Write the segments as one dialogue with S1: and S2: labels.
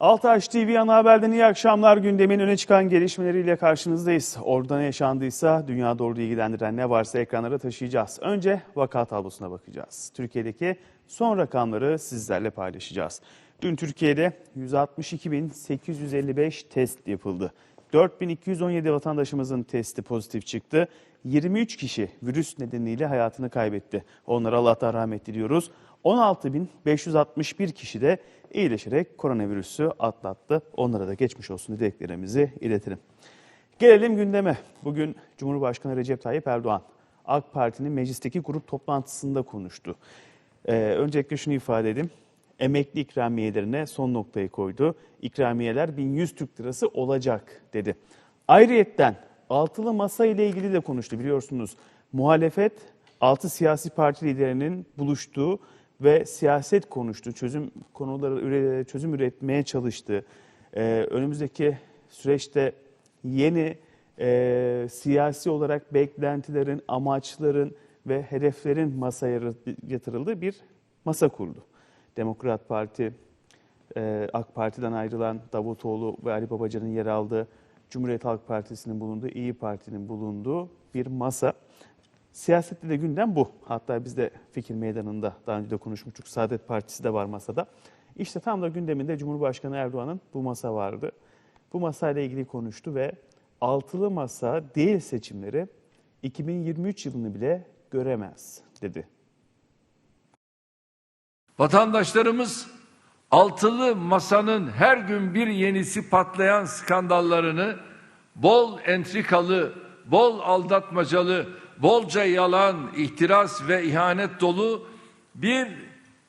S1: Altaş TV ana haberden iyi akşamlar. Gündemin öne çıkan gelişmeleriyle karşınızdayız. Orada ne yaşandıysa dünya doğru ilgilendiren ne varsa ekranlara taşıyacağız. Önce vaka tablosuna bakacağız. Türkiye'deki son rakamları sizlerle paylaşacağız. Dün Türkiye'de 162.855 test yapıldı. 4217 vatandaşımızın testi pozitif çıktı. 23 kişi virüs nedeniyle hayatını kaybetti. Onlara Allah'tan rahmet diliyoruz. 16.561 kişi de iyileşerek koronavirüsü atlattı. Onlara da geçmiş olsun dileklerimizi iletelim. Gelelim gündeme. Bugün Cumhurbaşkanı Recep Tayyip Erdoğan AK Parti'nin meclisteki grup toplantısında konuştu. Ee, öncelikle şunu ifade edeyim. Emekli ikramiyelerine son noktayı koydu. İkramiyeler 1100 Türk lirası olacak dedi. Ayrıyetten altılı masa ile ilgili de konuştu biliyorsunuz. Muhalefet altı siyasi parti liderinin buluştuğu ve siyaset konuştu. Çözüm konuları çözüm üretmeye çalıştı. Ee, önümüzdeki süreçte yeni e, siyasi olarak beklentilerin, amaçların ve hedeflerin masaya yatırıldığı bir masa kurdu. Demokrat Parti, e, AK Parti'den ayrılan Davutoğlu ve Ali Babacan'ın yer aldığı, Cumhuriyet Halk Partisi'nin bulunduğu, İyi Parti'nin bulunduğu bir masa. Siyasette de gündem bu. Hatta biz de fikir meydanında daha önce de konuşmuştuk. Saadet Partisi de var masada. İşte tam da gündeminde Cumhurbaşkanı Erdoğan'ın bu masa vardı. Bu masayla ilgili konuştu ve altılı masa değil seçimleri 2023 yılını bile göremez dedi.
S2: Vatandaşlarımız altılı masanın her gün bir yenisi patlayan skandallarını bol entrikalı, bol aldatmacalı, bolca yalan, ihtiras ve ihanet dolu bir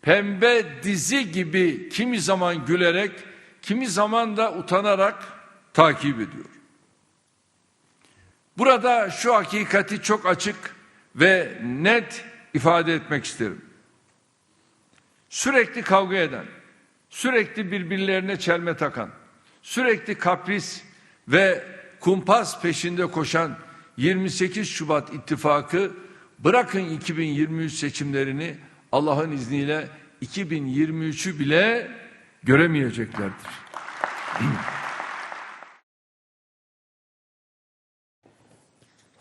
S2: pembe dizi gibi kimi zaman gülerek, kimi zaman da utanarak takip ediyor. Burada şu hakikati çok açık ve net ifade etmek isterim sürekli kavga eden, sürekli birbirlerine çelme takan, sürekli kapris ve kumpas peşinde koşan 28 Şubat ittifakı bırakın 2023 seçimlerini Allah'ın izniyle 2023'ü bile göremeyeceklerdir.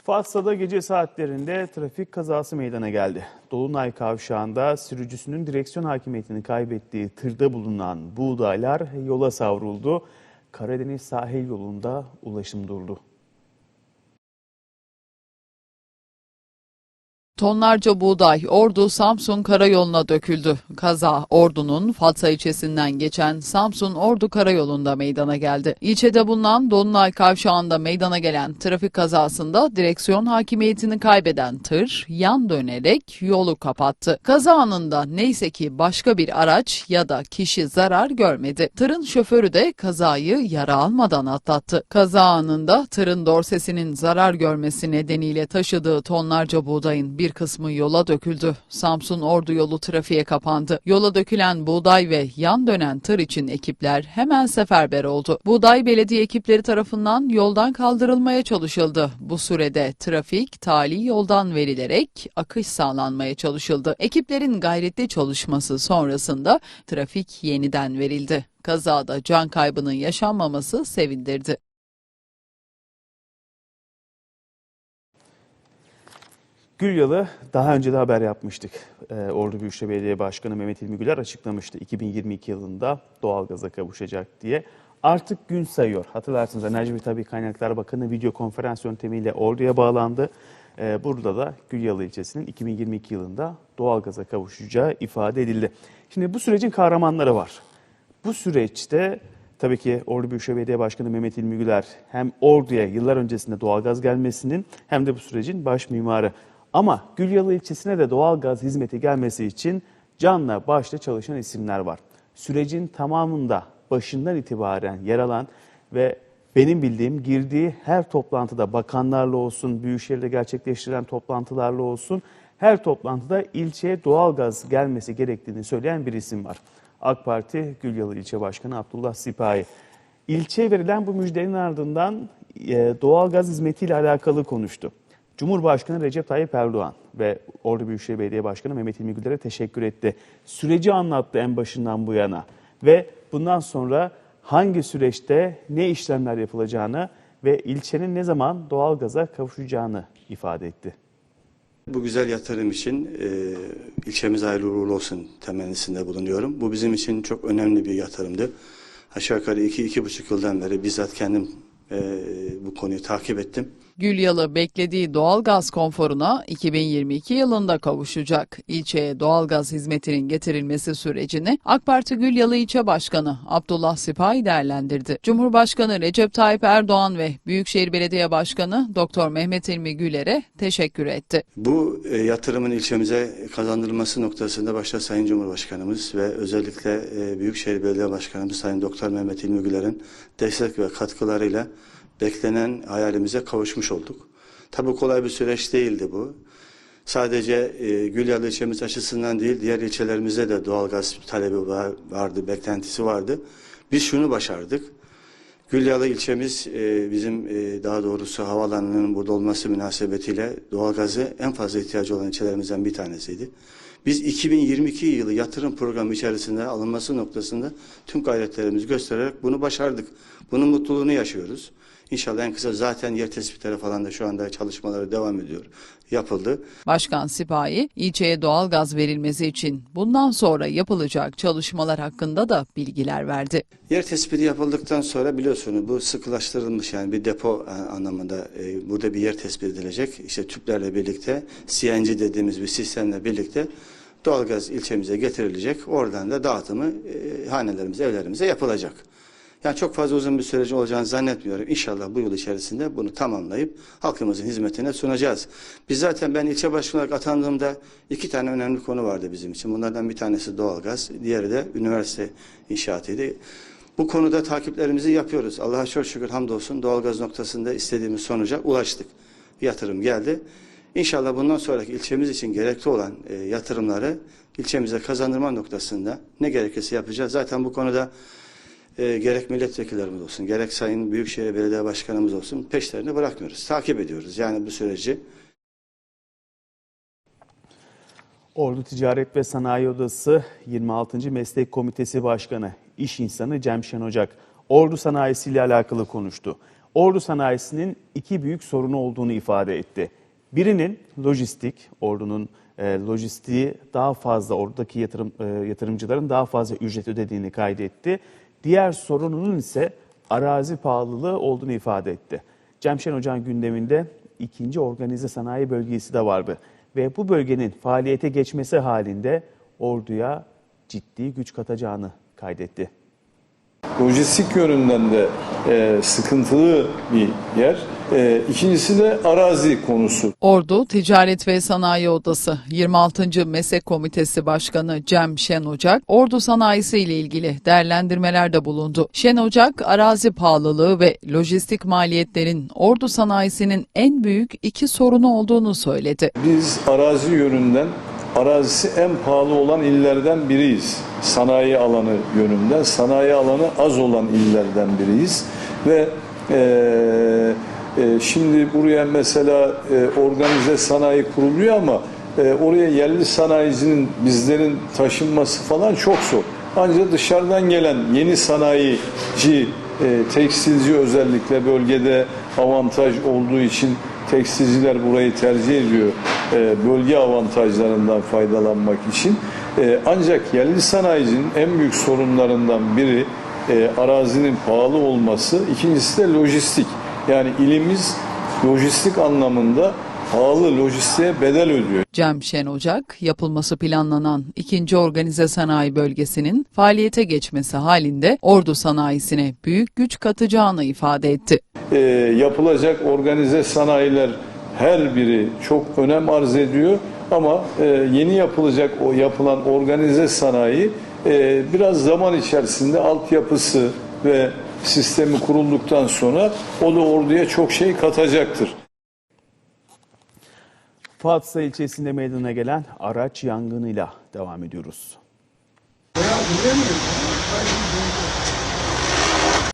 S1: Fatsa'da gece saatlerinde trafik kazası meydana geldi. Dolunay kavşağında sürücüsünün direksiyon hakimiyetini kaybettiği tırda bulunan buğdaylar yola savruldu. Karadeniz sahil yolunda ulaşım durdu.
S3: Tonlarca buğday Ordu Samsun karayoluna döküldü. Kaza Ordu'nun Fatsa ilçesinden geçen Samsun Ordu karayolunda meydana geldi. İlçede bulunan Dolunay kavşağında meydana gelen trafik kazasında direksiyon hakimiyetini kaybeden tır yan dönerek yolu kapattı. Kaza anında neyse ki başka bir araç ya da kişi zarar görmedi. Tırın şoförü de kazayı yara almadan atlattı. Kaza anında tırın dorsesinin zarar görmesi nedeniyle taşıdığı tonlarca buğdayın bir kısmı yola döküldü. Samsun Ordu yolu trafiğe kapandı. Yola dökülen buğday ve yan dönen tır için ekipler hemen seferber oldu. Buğday belediye ekipleri tarafından yoldan kaldırılmaya çalışıldı. Bu sürede trafik tali yoldan verilerek akış sağlanmaya çalışıldı. Ekiplerin gayretli çalışması sonrasında trafik yeniden verildi. Kazada can kaybının yaşanmaması sevindirdi.
S1: Gülyalı daha önce de haber yapmıştık. Ee, Ordu Büyükşehir Belediye Başkanı Mehmet İlmi Güler açıklamıştı 2022 yılında doğalgaza kavuşacak diye. Artık gün sayıyor. Hatırlarsınız Enerji ve Tabi Kaynaklar Bakanı video konferans yöntemiyle Ordu'ya bağlandı. Ee, burada da Gülyalı ilçesinin 2022 yılında doğalgaza kavuşacağı ifade edildi. Şimdi bu sürecin kahramanları var. Bu süreçte tabii ki Ordu Büyükşehir Belediye Başkanı Mehmet İlmi Güler hem Ordu'ya yıllar öncesinde doğalgaz gelmesinin hem de bu sürecin baş mimarı. Ama Gülyalı ilçesine de doğalgaz hizmeti gelmesi için canla başla çalışan isimler var. Sürecin tamamında başından itibaren yer alan ve benim bildiğim girdiği her toplantıda bakanlarla olsun, Büyükşehir'de gerçekleştirilen toplantılarla olsun her toplantıda ilçeye doğalgaz gelmesi gerektiğini söyleyen bir isim var. AK Parti Gülyalı İlçe Başkanı Abdullah Sipahi. İlçeye verilen bu müjdenin ardından e, doğalgaz hizmetiyle alakalı konuştu. Cumhurbaşkanı Recep Tayyip Erdoğan ve Ordu Büyükşehir Belediye Başkanı Mehmet İlmi Güler'e teşekkür etti. Süreci anlattı en başından bu yana ve bundan sonra hangi süreçte ne işlemler yapılacağını ve ilçenin ne zaman doğalgaza kavuşacağını ifade etti.
S4: Bu güzel yatırım için e, ilçemiz hayırlı uğurlu olsun temennisinde bulunuyorum. Bu bizim için çok önemli bir yatırımdı. Aşağı yukarı iki, iki buçuk yıldan beri bizzat kendim e, bu konuyu takip ettim.
S3: Gülyalı beklediği doğalgaz konforuna 2022 yılında kavuşacak. İlçeye doğalgaz hizmetinin getirilmesi sürecini AK Parti Gülyalı İlçe Başkanı Abdullah Sipahi değerlendirdi. Cumhurbaşkanı Recep Tayyip Erdoğan ve Büyükşehir Belediye Başkanı Doktor Mehmet İlmi Güler'e teşekkür etti.
S4: Bu e, yatırımın ilçemize kazandırılması noktasında başta Sayın Cumhurbaşkanımız ve özellikle e, Büyükşehir Belediye Başkanımız Sayın Doktor Mehmet İlmi Güler'in destek ve katkılarıyla beklenen hayalimize kavuşmuş olduk. Tabii kolay bir süreç değildi bu. Sadece e, Gülyalı ilçemiz açısından değil, diğer ilçelerimizde de doğalgaz talebi var- vardı, beklentisi vardı. Biz şunu başardık. Gülyalı ilçemiz e, bizim e, daha doğrusu havaalanının burada olması münasebetiyle doğalgazı en fazla ihtiyacı olan ilçelerimizden bir tanesiydi. Biz 2022 yılı yatırım programı içerisinde alınması noktasında tüm gayretlerimizi göstererek bunu başardık. Bunun mutluluğunu yaşıyoruz. İnşallah en kısa zaten yer tespitleri falan da şu anda çalışmaları devam ediyor. Yapıldı.
S3: Başkan Sipahi, ilçeye doğalgaz verilmesi için bundan sonra yapılacak çalışmalar hakkında da bilgiler verdi.
S4: Yer tespiti yapıldıktan sonra biliyorsunuz bu sıkılaştırılmış yani bir depo e, anlamında e, burada bir yer tespit edilecek. İşte tüplerle birlikte CNG dediğimiz bir sistemle birlikte doğalgaz ilçemize getirilecek. Oradan da dağıtımı e, hanelerimize, evlerimize yapılacak. Yani çok fazla uzun bir süreci olacağını zannetmiyorum. İnşallah bu yıl içerisinde bunu tamamlayıp halkımızın hizmetine sunacağız. Biz zaten ben ilçe başkanı olarak atandığımda iki tane önemli konu vardı bizim için. Bunlardan bir tanesi doğalgaz, diğeri de üniversite inşaatıydı. Bu konuda takiplerimizi yapıyoruz. Allah'a çok şükür hamdolsun doğalgaz noktasında istediğimiz sonuca ulaştık. Yatırım geldi. İnşallah bundan sonraki ilçemiz için gerekli olan e, yatırımları ilçemize kazandırma noktasında ne gerekirse yapacağız. Zaten bu konuda e, gerek milletvekillerimiz olsun, gerek Sayın Büyükşehir Belediye Başkanımız olsun peşlerini bırakmıyoruz. Takip ediyoruz yani bu süreci.
S1: Ordu Ticaret ve Sanayi Odası 26. Meslek Komitesi Başkanı, iş insanı Cemşen Ocak, Ordu sanayisi ile alakalı konuştu. Ordu sanayisinin iki büyük sorunu olduğunu ifade etti. Birinin lojistik, ordunun e, lojistiği daha fazla, oradaki yatırım, e, yatırımcıların daha fazla ücret ödediğini kaydetti. Diğer sorununun ise arazi pahalılığı olduğunu ifade etti. Cemşen Ocak'ın gündeminde ikinci organize sanayi bölgesi de vardı ve bu bölgenin faaliyete geçmesi halinde orduya ciddi güç katacağını kaydetti.
S5: lojistik yönünden de e, sıkıntılı bir yer. E, ikincisi de arazi konusu.
S3: Ordu Ticaret ve Sanayi Odası 26. Meslek Komitesi Başkanı Cem Şen Ocak, Ordu sanayisi ile ilgili değerlendirmelerde bulundu. Şen Ocak, arazi pahalılığı ve lojistik maliyetlerin Ordu sanayisinin en büyük iki sorunu olduğunu söyledi.
S5: Biz arazi yönünden arazisi en pahalı olan illerden biriyiz. Sanayi alanı yönünden sanayi alanı az olan illerden biriyiz ve e, e, şimdi buraya mesela e, organize sanayi kuruluyor ama e, oraya yerli sanayicinin bizlerin taşınması falan çok zor. Ancak dışarıdan gelen yeni sanayici, e, tekstilci özellikle bölgede avantaj olduğu için tekstilciler burayı tercih ediyor e, bölge avantajlarından faydalanmak için. Ancak yerli sanayicinin en büyük sorunlarından biri arazinin pahalı olması, ikincisi de lojistik. Yani ilimiz lojistik anlamında pahalı lojistiğe bedel ödüyor.
S3: Cem Şen Ocak, yapılması planlanan ikinci organize sanayi bölgesinin faaliyete geçmesi halinde Ordu sanayisine büyük güç katacağını ifade etti.
S5: e, yapılacak organize sanayiler her biri çok önem arz ediyor ama e, yeni yapılacak o yapılan organize sanayi e, biraz zaman içerisinde altyapısı ve sistemi kurulduktan sonra o da orduya çok şey katacaktır.
S1: Fatsa ilçesinde meydana gelen araç yangınıyla devam ediyoruz.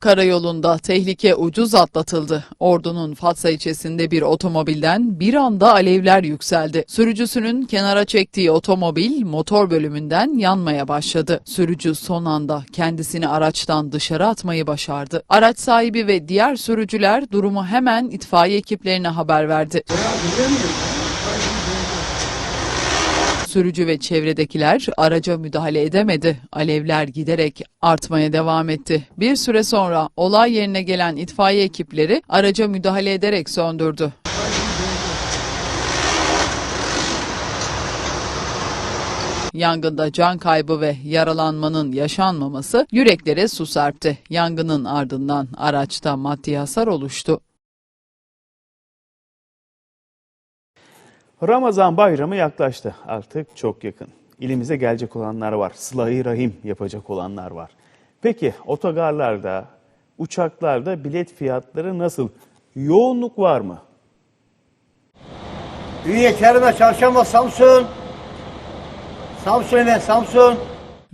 S3: Karayolunda tehlike ucuz atlatıldı. Ordu'nun Fatsa ilçesinde bir otomobilden bir anda alevler yükseldi. Sürücüsünün kenara çektiği otomobil motor bölümünden yanmaya başladı. Sürücü son anda kendisini araçtan dışarı atmayı başardı. Araç sahibi ve diğer sürücüler durumu hemen itfaiye ekiplerine haber verdi. Sürücü ve çevredekiler araca müdahale edemedi. Alevler giderek artmaya devam etti. Bir süre sonra olay yerine gelen itfaiye ekipleri araca müdahale ederek söndürdü. Yangında can kaybı ve yaralanmanın yaşanmaması yüreklere su serpti. Yangının ardından araçta maddi hasar oluştu.
S1: Ramazan bayramı yaklaştı. Artık çok yakın. İlimize gelecek olanlar var. Sıla-i Rahim yapacak olanlar var. Peki otogarlarda, uçaklarda bilet fiyatları nasıl? Yoğunluk var mı?
S6: Ünye, Kerime, Çarşamba, Samsun. Samsun ile Samsun.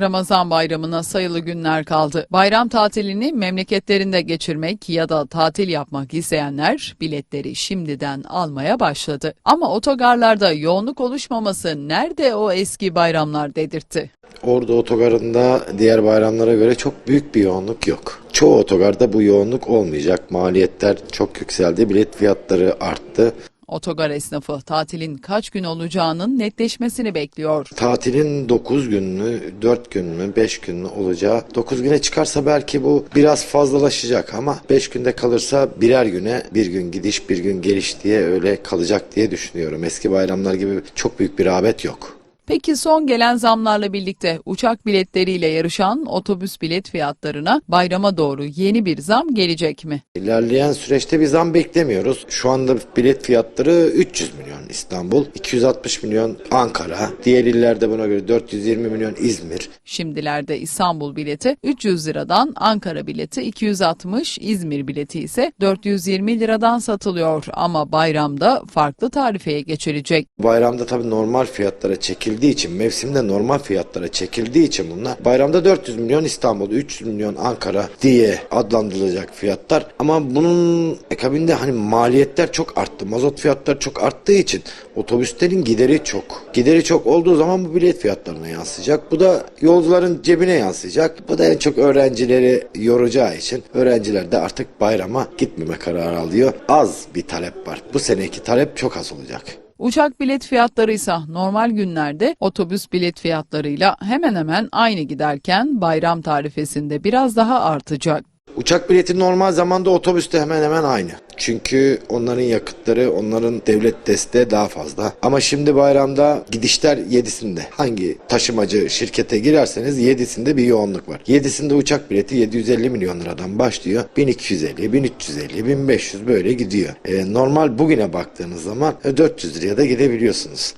S3: Ramazan bayramına sayılı günler kaldı. Bayram tatilini memleketlerinde geçirmek ya da tatil yapmak isteyenler biletleri şimdiden almaya başladı. Ama otogarlarda yoğunluk oluşmaması nerede o eski bayramlar dedirtti.
S7: Ordu otogarında diğer bayramlara göre çok büyük bir yoğunluk yok. Çoğu otogarda bu yoğunluk olmayacak. Maliyetler çok yükseldi, bilet fiyatları arttı.
S3: Otogar esnafı tatilin kaç gün olacağının netleşmesini bekliyor.
S7: Tatilin 9 gün mü, 4 gün mü, 5 gün mü olacağı. 9 güne çıkarsa belki bu biraz fazlalaşacak ama 5 günde kalırsa birer güne bir gün gidiş bir gün geliş diye öyle kalacak diye düşünüyorum. Eski bayramlar gibi çok büyük bir rağbet yok.
S3: Peki son gelen zamlarla birlikte uçak biletleriyle yarışan otobüs bilet fiyatlarına bayrama doğru yeni bir zam gelecek mi?
S7: İlerleyen süreçte bir zam beklemiyoruz. Şu anda bilet fiyatları 300 milyon İstanbul, 260 milyon Ankara, diğer illerde buna göre 420 milyon İzmir.
S3: Şimdilerde İstanbul bileti 300 liradan, Ankara bileti 260, İzmir bileti ise 420 liradan satılıyor ama bayramda farklı tarifeye geçilecek.
S7: Bayramda tabii normal fiyatlara çekildiği için, mevsimde normal fiyatlara çekildiği için bunlar bayramda 400 milyon İstanbul, 300 milyon Ankara diye adlandırılacak fiyatlar. Ama bunun akabinde hani maliyetler çok arttı. Mazot fiyatları çok arttığı için otobüslerin gideri çok. Gideri çok olduğu zaman bu bilet fiyatlarına yansıyacak. Bu da yolcuların cebine yansıyacak. Bu da en çok öğrencileri yoracağı için öğrenciler de artık bayrama gitmeme kararı alıyor. Az bir talep var. Bu seneki talep çok az olacak.
S3: Uçak bilet fiyatları ise normal günlerde otobüs bilet fiyatlarıyla hemen hemen aynı giderken bayram tarifesinde biraz daha artacak.
S7: Uçak bileti normal zamanda otobüste hemen hemen aynı. Çünkü onların yakıtları, onların devlet desteği daha fazla. Ama şimdi bayramda gidişler 7'sinde. Hangi taşımacı şirkete girerseniz 7'sinde bir yoğunluk var. 7'sinde uçak bileti 750 milyon liradan başlıyor. 1250, 1350, 1500 böyle gidiyor. E, normal bugüne baktığınız zaman e, 400 liraya da gidebiliyorsunuz.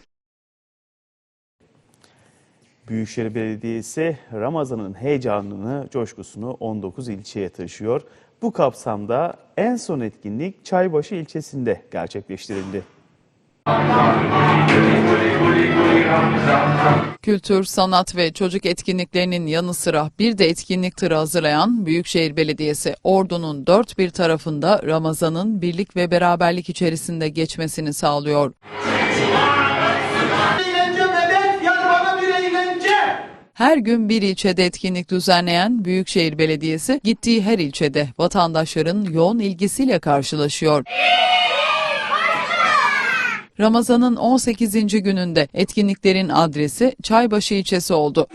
S1: Büyükşehir Belediyesi Ramazan'ın heyecanını, coşkusunu 19 ilçeye taşıyor. Bu kapsamda en son etkinlik Çaybaşı ilçesinde gerçekleştirildi.
S3: Kültür, sanat ve çocuk etkinliklerinin yanı sıra bir de etkinlik tırı hazırlayan Büyükşehir Belediyesi Ordu'nun dört bir tarafında Ramazan'ın birlik ve beraberlik içerisinde geçmesini sağlıyor. Her gün bir ilçede etkinlik düzenleyen Büyükşehir Belediyesi gittiği her ilçede vatandaşların yoğun ilgisiyle karşılaşıyor. Ramazan'ın 18. gününde etkinliklerin adresi Çaybaşı ilçesi oldu.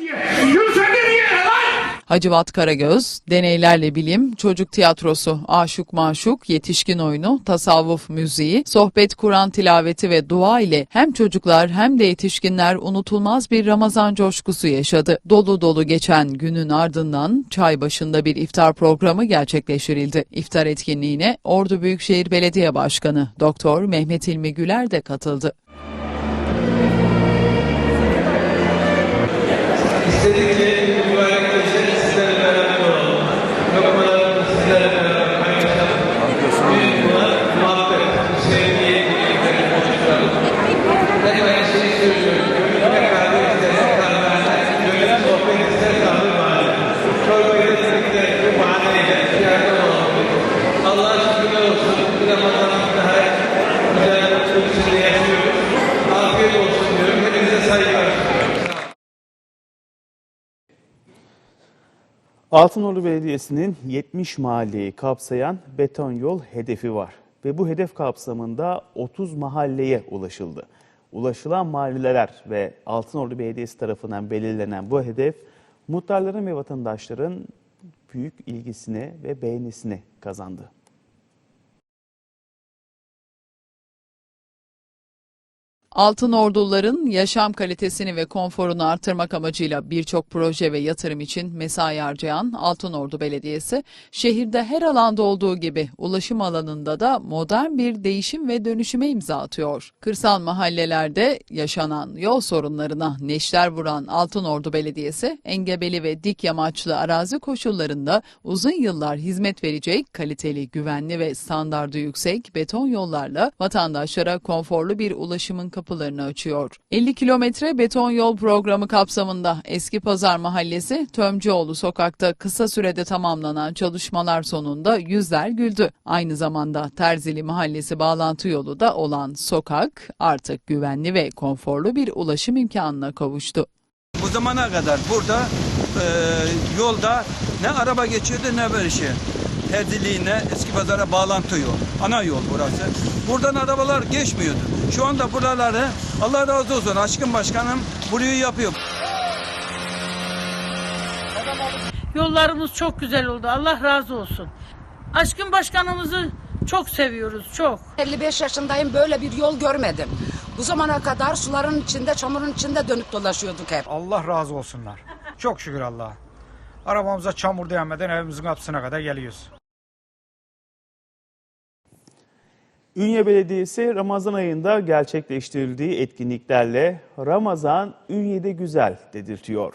S3: Hacivat Karagöz, Deneylerle Bilim, Çocuk Tiyatrosu, Aşık Maşuk, Yetişkin Oyunu, Tasavvuf Müziği, Sohbet Kur'an Tilaveti ve Dua ile hem çocuklar hem de yetişkinler unutulmaz bir Ramazan coşkusu yaşadı. Dolu dolu geçen günün ardından çay başında bir iftar programı gerçekleştirildi. İftar etkinliğine Ordu Büyükşehir Belediye Başkanı Doktor Mehmet İlmi Güler de katıldı.
S8: İstedik ki
S1: Altınordu Belediyesi'nin 70 mahalleyi kapsayan beton yol hedefi var. Ve bu hedef kapsamında 30 mahalleye ulaşıldı. Ulaşılan mahalleler ve Altınordu Belediyesi tarafından belirlenen bu hedef muhtarların ve vatandaşların büyük ilgisini ve beğenisini kazandı.
S3: Altın Orduların yaşam kalitesini ve konforunu artırmak amacıyla birçok proje ve yatırım için mesai harcayan Altın Ordu Belediyesi, şehirde her alanda olduğu gibi ulaşım alanında da modern bir değişim ve dönüşüme imza atıyor. Kırsal mahallelerde yaşanan yol sorunlarına neşter vuran Altın Ordu Belediyesi, engebeli ve dik yamaçlı arazi koşullarında uzun yıllar hizmet verecek kaliteli, güvenli ve standardı yüksek beton yollarla vatandaşlara konforlu bir ulaşımın kapılarını açıyor. 50 kilometre beton yol programı kapsamında Eski Pazar Mahallesi Tömcüoğlu sokakta kısa sürede tamamlanan çalışmalar sonunda yüzler güldü. Aynı zamanda Terzili Mahallesi bağlantı yolu da olan sokak artık güvenli ve konforlu bir ulaşım imkanına kavuştu.
S9: Bu zamana kadar burada e, yolda ne araba geçiyordu ne böyle şey. Terziliğine, eski pazara bağlantı yol. Ana yol burası. Buradan arabalar geçmiyordu. Şu anda buraları Allah razı olsun aşkın başkanım burayı yapıyor.
S10: Yollarımız çok güzel oldu. Allah razı olsun. Aşkın başkanımızı çok seviyoruz, çok.
S11: 55 yaşındayım böyle bir yol görmedim. Bu zamana kadar suların içinde, çamurun içinde dönüp dolaşıyorduk hep.
S8: Allah razı olsunlar. Çok şükür Allah'a. Arabamıza çamur değmeden evimizin kapısına kadar geliyoruz.
S1: Ünye Belediyesi Ramazan ayında gerçekleştirildiği etkinliklerle Ramazan Ünye'de güzel dedirtiyor.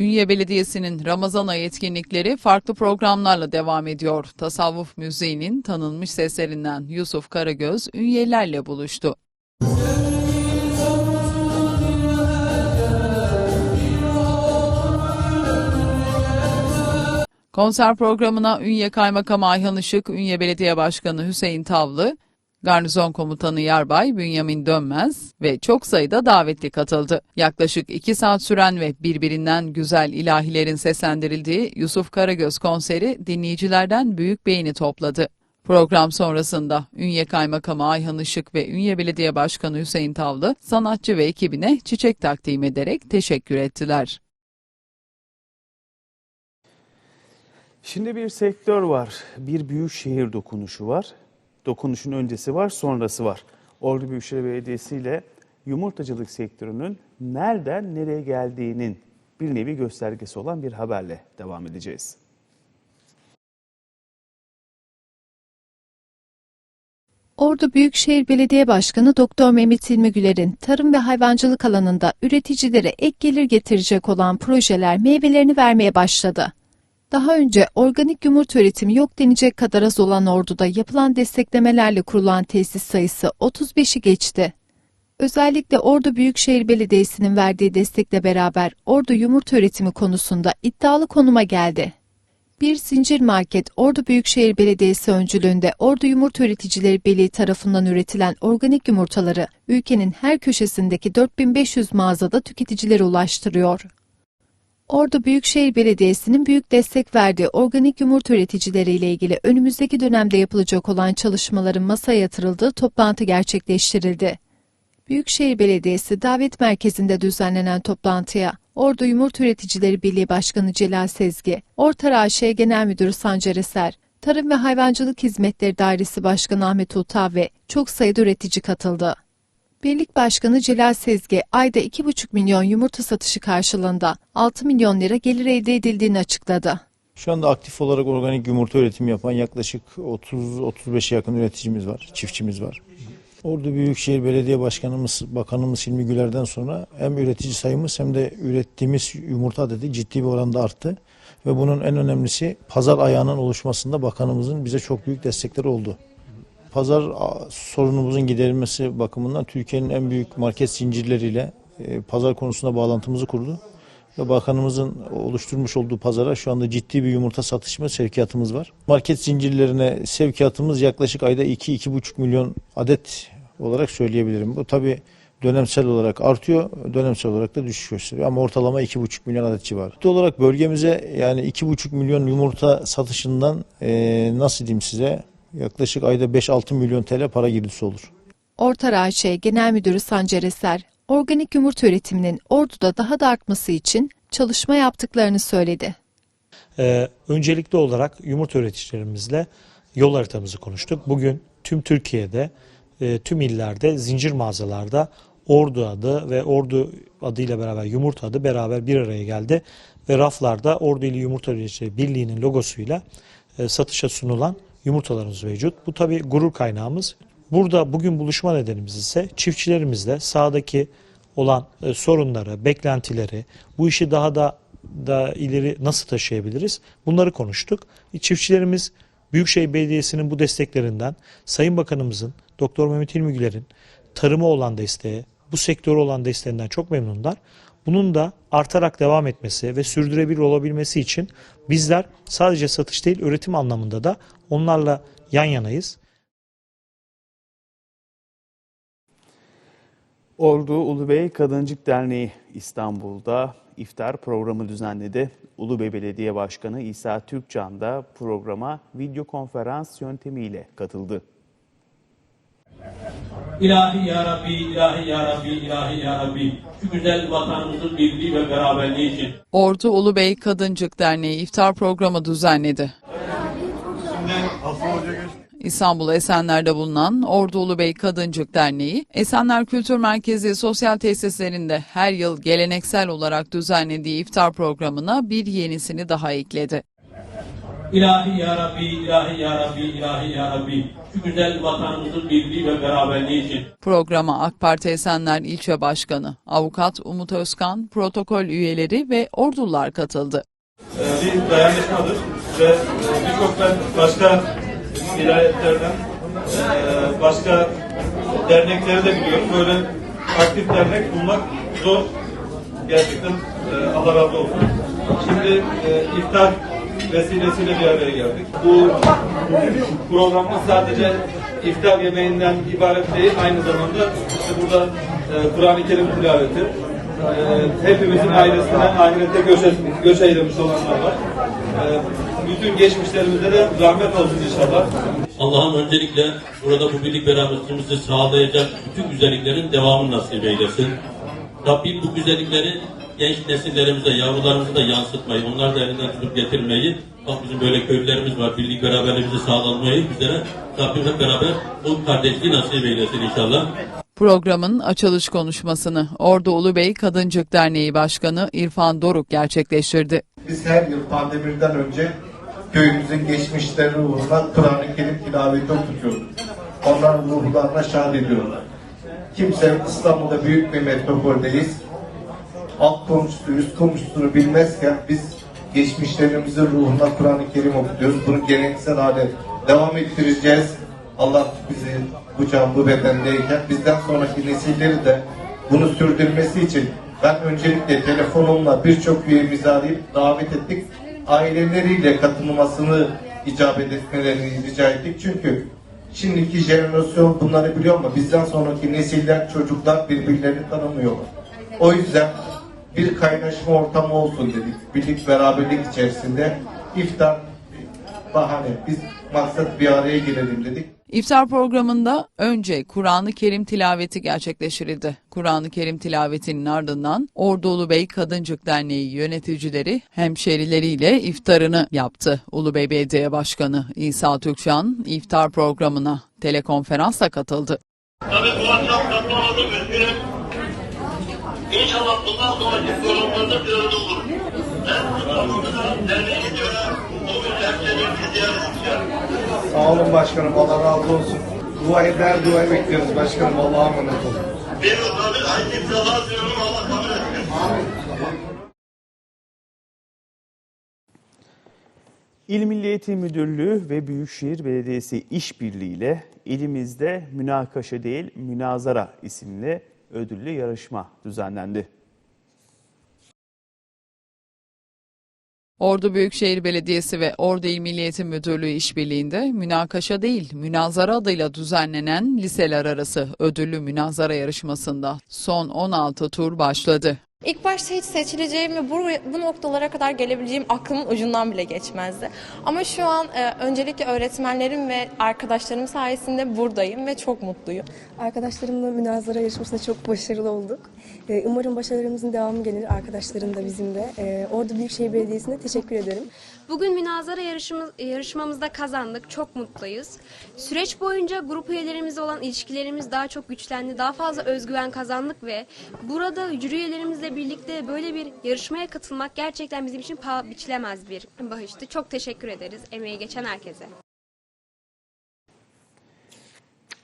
S3: Ünye Belediyesi'nin Ramazan ayı etkinlikleri farklı programlarla devam ediyor. Tasavvuf müziğinin tanınmış seslerinden Yusuf Karagöz Ünyelilerle buluştu. Konser programına Ünye Kaymakamı Ayhan Işık, Ünye Belediye Başkanı Hüseyin Tavlı, Garnizon Komutanı Yarbay Bünyamin Dönmez ve çok sayıda davetli katıldı. Yaklaşık 2 saat süren ve birbirinden güzel ilahilerin seslendirildiği Yusuf Karagöz konseri dinleyicilerden büyük beğeni topladı. Program sonrasında Ünye Kaymakamı Ayhan Işık ve Ünye Belediye Başkanı Hüseyin Tavlı sanatçı ve ekibine çiçek takdim ederek teşekkür ettiler.
S1: Şimdi bir sektör var, bir büyük şehir dokunuşu var. Dokunuşun öncesi var, sonrası var. Ordu Büyükşehir Belediyesi ile yumurtacılık sektörünün nereden nereye geldiğinin bir nevi göstergesi olan bir haberle devam edeceğiz.
S12: Ordu Büyükşehir Belediye Başkanı Doktor Mehmet İlmi Güler'in tarım ve hayvancılık alanında üreticilere ek gelir getirecek olan projeler meyvelerini vermeye başladı. Daha önce organik yumurta üretimi yok denecek kadar az olan Ordu'da yapılan desteklemelerle kurulan tesis sayısı 35'i geçti. Özellikle Ordu Büyükşehir Belediyesi'nin verdiği destekle beraber Ordu yumurta üretimi konusunda iddialı konuma geldi. Bir zincir market Ordu Büyükşehir Belediyesi öncülüğünde Ordu Yumurta Üreticileri Birliği tarafından üretilen organik yumurtaları ülkenin her köşesindeki 4500 mağazada tüketicilere ulaştırıyor. Ordu Büyükşehir Belediyesi'nin büyük destek verdiği organik yumurta üreticileri ile ilgili önümüzdeki dönemde yapılacak olan çalışmaların masaya yatırıldığı toplantı gerçekleştirildi. Büyükşehir Belediyesi davet merkezinde düzenlenen toplantıya Ordu Yumurta Üreticileri Birliği Başkanı Celal Sezgi, Orta AŞ Genel Müdürü Sancar Eser, Tarım ve Hayvancılık Hizmetleri Dairesi Başkanı Ahmet Uta ve çok sayıda üretici katıldı. Birlik Başkanı Celal Sezgi, ayda 2,5 milyon yumurta satışı karşılığında 6 milyon lira gelir elde edildiğini açıkladı.
S8: Şu anda aktif olarak organik yumurta üretimi yapan yaklaşık 30-35'e yakın üreticimiz var, çiftçimiz var. Ordu Büyükşehir Belediye Başkanımız, Bakanımız Hilmi Güler'den sonra hem üretici sayımız hem de ürettiğimiz yumurta adedi ciddi bir oranda arttı. Ve bunun en önemlisi pazar ayağının oluşmasında bakanımızın bize çok büyük destekleri oldu. Pazar sorunumuzun giderilmesi bakımından Türkiye'nin en büyük market zincirleriyle e, pazar konusunda bağlantımızı kurdu. Ve bakanımızın oluşturmuş olduğu pazara şu anda ciddi bir yumurta satış ve sevkiyatımız var. Market zincirlerine sevkiyatımız yaklaşık ayda 2-2,5 milyon adet olarak söyleyebilirim. Bu tabi dönemsel olarak artıyor, dönemsel olarak da düşüş gösteriyor. Ama ortalama 2,5 milyon adet civarı. Ciddi olarak bölgemize yani 2,5 milyon yumurta satışından eee, nasıl diyeyim size yaklaşık ayda 5-6 milyon TL para girdisi olur.
S12: Ortar AŞ Genel Müdürü Sancar Eser, organik yumurta üretiminin Ordu'da daha da artması için çalışma yaptıklarını söyledi.
S13: Ee, öncelikli olarak yumurta üreticilerimizle yol haritamızı konuştuk. Bugün tüm Türkiye'de, e, tüm illerde, zincir mağazalarda Ordu adı ve Ordu adıyla beraber yumurta adı beraber bir araya geldi. Ve raflarda Ordu İli Yumurta Üreticileri Birliği'nin logosuyla e, satışa sunulan yumurtalarımız mevcut. Bu tabi gurur kaynağımız. Burada bugün buluşma nedenimiz ise çiftçilerimizle sahadaki olan e, sorunları, beklentileri, bu işi daha da da ileri nasıl taşıyabiliriz? Bunları konuştuk. E, Çiftçilerimiz Büyükşehir Belediyesi'nin bu desteklerinden, Sayın Bakanımızın, Doktor Mehmet İlmi Güler'in tarıma olan desteği, bu sektöre olan desteğinden çok memnunlar. Bunun da artarak devam etmesi ve sürdürebilir olabilmesi için bizler sadece satış değil üretim anlamında da onlarla yan yanayız.
S1: Ordu Ulubey Kadıncık Derneği İstanbul'da iftar programı düzenledi. Ulubey Belediye Başkanı İsa Türkcan da programa video konferans yöntemiyle katıldı.
S14: İlahi Ya Rabbi, ilahi Ya Rabbi, ilahi Ya Rabbi. Şu güzel vatanımızın birliği ve beraberliği için.
S3: Ordu Ulubey Kadıncık Derneği iftar programı düzenledi. İstanbul Esenler'de bulunan Ordu Ulubey Kadıncık Derneği, Esenler Kültür Merkezi sosyal tesislerinde her yıl geleneksel olarak düzenlediği iftar programına bir yenisini daha ekledi.
S14: İlahi Ya Rabbi, ilahi Ya Rabbi, ilahi Ya Rabbi. Şu güzel vatanımızın birliği ve beraberliği için.
S3: Programa AK Parti Esenler İlçe Başkanı, Avukat Umut Özkan, protokol üyeleri ve ordular katıldı.
S15: bir dayanışmadır ve e, birçok başka vilayetlerden başka dernekleri de biliyorum. Böyle aktif dernek bulmak zor. Gerçekten e, Allah razı olsun. Şimdi iftar vesilesiyle bir araya geldik. Bu programımız sadece iftar yemeğinden ibaret değil. Aynı zamanda işte burada e, Kur'an-ı Kerim tilaveti, hepimizin ailesine ahirete göç, göç eylemiş olanlar var. Bütün geçmişlerimize de rahmet olsun inşallah.
S14: Allah'ım öncelikle burada bu birlik beraberliğimizi sağlayacak bütün güzelliklerin devamını nasip eylesin. Rabbim bu güzellikleri genç nesillerimize, yavrularımıza da yansıtmayı, onlar da elinden tutup getirmeyi, bak bizim böyle köylülerimiz var, birlik beraberliğimizi sağlanmayı bizlere Rabbim hep beraber bu kardeşliği nasip eylesin inşallah.
S3: Programın açılış konuşmasını Ordu Ulubey Kadıncık Derneği Başkanı İrfan Doruk gerçekleştirdi.
S16: Biz her yıl pandemiden önce köyümüzün geçmişleri uğruna Kur'an-ı Kerim tilaveti okutuyorduk. Onların ruhlarına şad ediyorlar. Kimse İstanbul'da büyük bir metropoldeyiz. Alt komşusu, üst komşusunu bilmezken biz geçmişlerimizin ruhuna Kur'an-ı Kerim okutuyoruz. Bunu geleneksel hale devam ettireceğiz. Allah bizi bu can bu bedendeyken bizden sonraki nesilleri de bunu sürdürmesi için ben öncelikle telefonumla birçok üyemizi arayıp davet ettik. Aileleriyle katılmasını icabet etmelerini rica ettik. Çünkü şimdiki jenerasyon bunları biliyor ama bizden sonraki nesiller, çocuklar birbirlerini tanımıyorlar. O yüzden bir kaynaşma ortamı olsun dedik. Birlik beraberlik içerisinde iftar bahane. Biz maksat bir araya gelelim dedik.
S3: İftar programında önce Kur'an-ı Kerim tilaveti gerçekleştirildi. Kur'an-ı Kerim tilavetinin ardından Ordu Ulubey Kadıncık Derneği yöneticileri hemşerileriyle iftarını yaptı. Ulubey Belediye Başkanı İsa Türkcan iftar programına telekonferansla katıldı.
S14: Tabii bu akşam katılamadım üzgünüm. İnşallah bundan sonraki programlarda bir arada olur. Bu zamanda derneğe göre o gün dertlerini ziyaret edeceğim.
S16: Sağ olun başkanım. Allah razı olsun. Dua eder, dua bekliyoruz başkanım. Allah'a emanet olun.
S14: Bir tabii aynı diyorum Allah kabul etsin.
S1: İl Milli Eğitim Müdürlüğü ve Büyükşehir Belediyesi işbirliğiyle ilimizde münakaşa değil münazara isimli ödüllü yarışma düzenlendi.
S3: Ordu Büyükşehir Belediyesi ve Ordu İl Milli Eğitim Müdürlüğü işbirliğinde münakaşa değil, münazara adıyla düzenlenen liseler arası ödüllü münazara yarışmasında son 16 tur başladı.
S17: İlk başta hiç seçileceğim ve bu, bu noktalara kadar gelebileceğim aklımın ucundan bile geçmezdi. Ama şu an e, öncelikle öğretmenlerim ve arkadaşlarım sayesinde buradayım ve çok mutluyum.
S18: Arkadaşlarımla münazara yarışmasında çok başarılı olduk. Ee, Umarım başarılarımızın devamı gelir. Arkadaşlarım da bizim de. Ee, Ordu Büyükşehir Belediyesi'ne teşekkür ederim.
S19: Bugün münazara yarışımız, yarışmamızda kazandık. Çok mutluyuz. Süreç boyunca grup üyelerimizle olan ilişkilerimiz daha çok güçlendi. Daha fazla özgüven kazandık ve burada jüri üyelerimizle birlikte böyle bir yarışmaya katılmak gerçekten bizim için paha biçilemez bir bağıştı. Çok teşekkür ederiz emeği geçen herkese.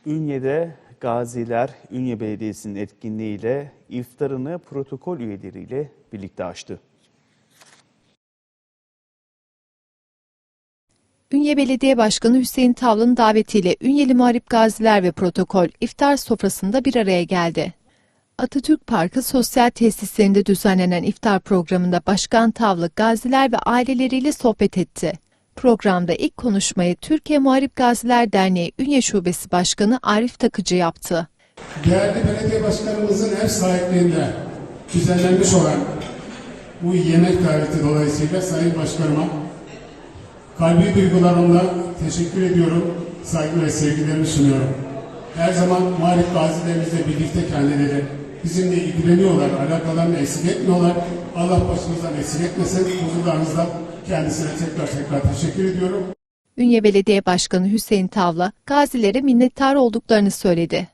S1: Ünye'de gaziler Ünye Belediyesi'nin etkinliğiyle iftarını protokol üyeleriyle birlikte açtı.
S12: Ünye Belediye Başkanı Hüseyin Tavlı'nın davetiyle Ünyeli Muharip Gaziler ve Protokol iftar sofrasında bir araya geldi. Atatürk Parkı sosyal tesislerinde düzenlenen iftar programında Başkan Tavlı gaziler ve aileleriyle sohbet etti. Programda ilk konuşmayı Türkiye Muharip Gaziler Derneği Ünye Şubesi Başkanı Arif Takıcı yaptı.
S20: Değerli belediye başkanımızın ev sahipliğinde düzenlenmiş olan bu yemek daveti dolayısıyla Sayın Başkanıma kalbi duygularımla teşekkür ediyorum, saygı ve sevgilerimi sunuyorum. Her zaman muharip gazilerimizle birlikte kendileri bizimle ilgileniyorlar, alakalarını eksik etmiyorlar. Allah başımızdan eksik etmesin. Huzurlarınızda kendisine tekrar tekrar teşekkür ediyorum.
S12: Ünye Belediye Başkanı Hüseyin Tavla gazilere minnettar olduklarını söyledi.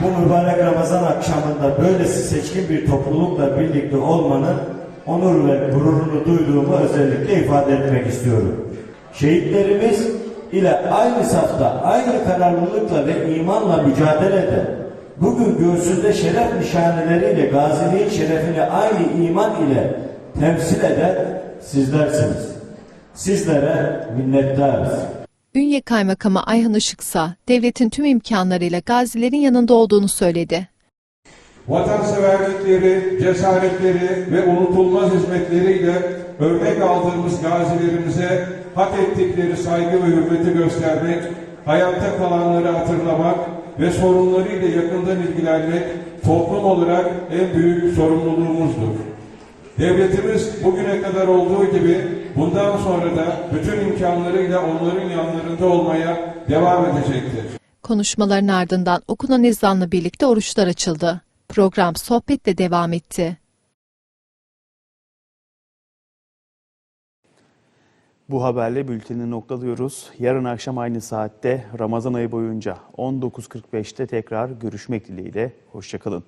S21: Bu mübarek Ramazan akşamında böylesi seçkin bir toplulukla birlikte olmanın onur ve gururunu duyduğumu özellikle ifade etmek istiyorum. Şehitlerimiz ile aynı safta, aynı kararlılıkla ve imanla mücadele eden, bugün göğsünde şeref nişaneleriyle gaziliğin şerefini aynı iman ile temsil eden sizlersiniz. Sizlere minnettarız.
S12: Ünye Kaymakamı Ayhan Işıksa, devletin tüm imkanlarıyla gazilerin yanında olduğunu söyledi.
S2: Vatanseverlikleri, cesaretleri ve unutulmaz hizmetleriyle örnek aldığımız gazilerimize hak ettikleri saygı ve hürmeti göstermek, hayatta kalanları hatırlamak ve sorunlarıyla yakından ilgilenmek toplum olarak en büyük sorumluluğumuzdur. Devletimiz bugüne kadar olduğu gibi bundan sonra da bütün imkanlarıyla onların yanlarında olmaya devam edecektir.
S12: Konuşmaların ardından okunan ezanla birlikte oruçlar açıldı. Program sohbetle devam etti.
S1: Bu haberle bülteni noktalıyoruz. Yarın akşam aynı saatte Ramazan ayı boyunca 19.45'te tekrar görüşmek dileğiyle. Hoşçakalın.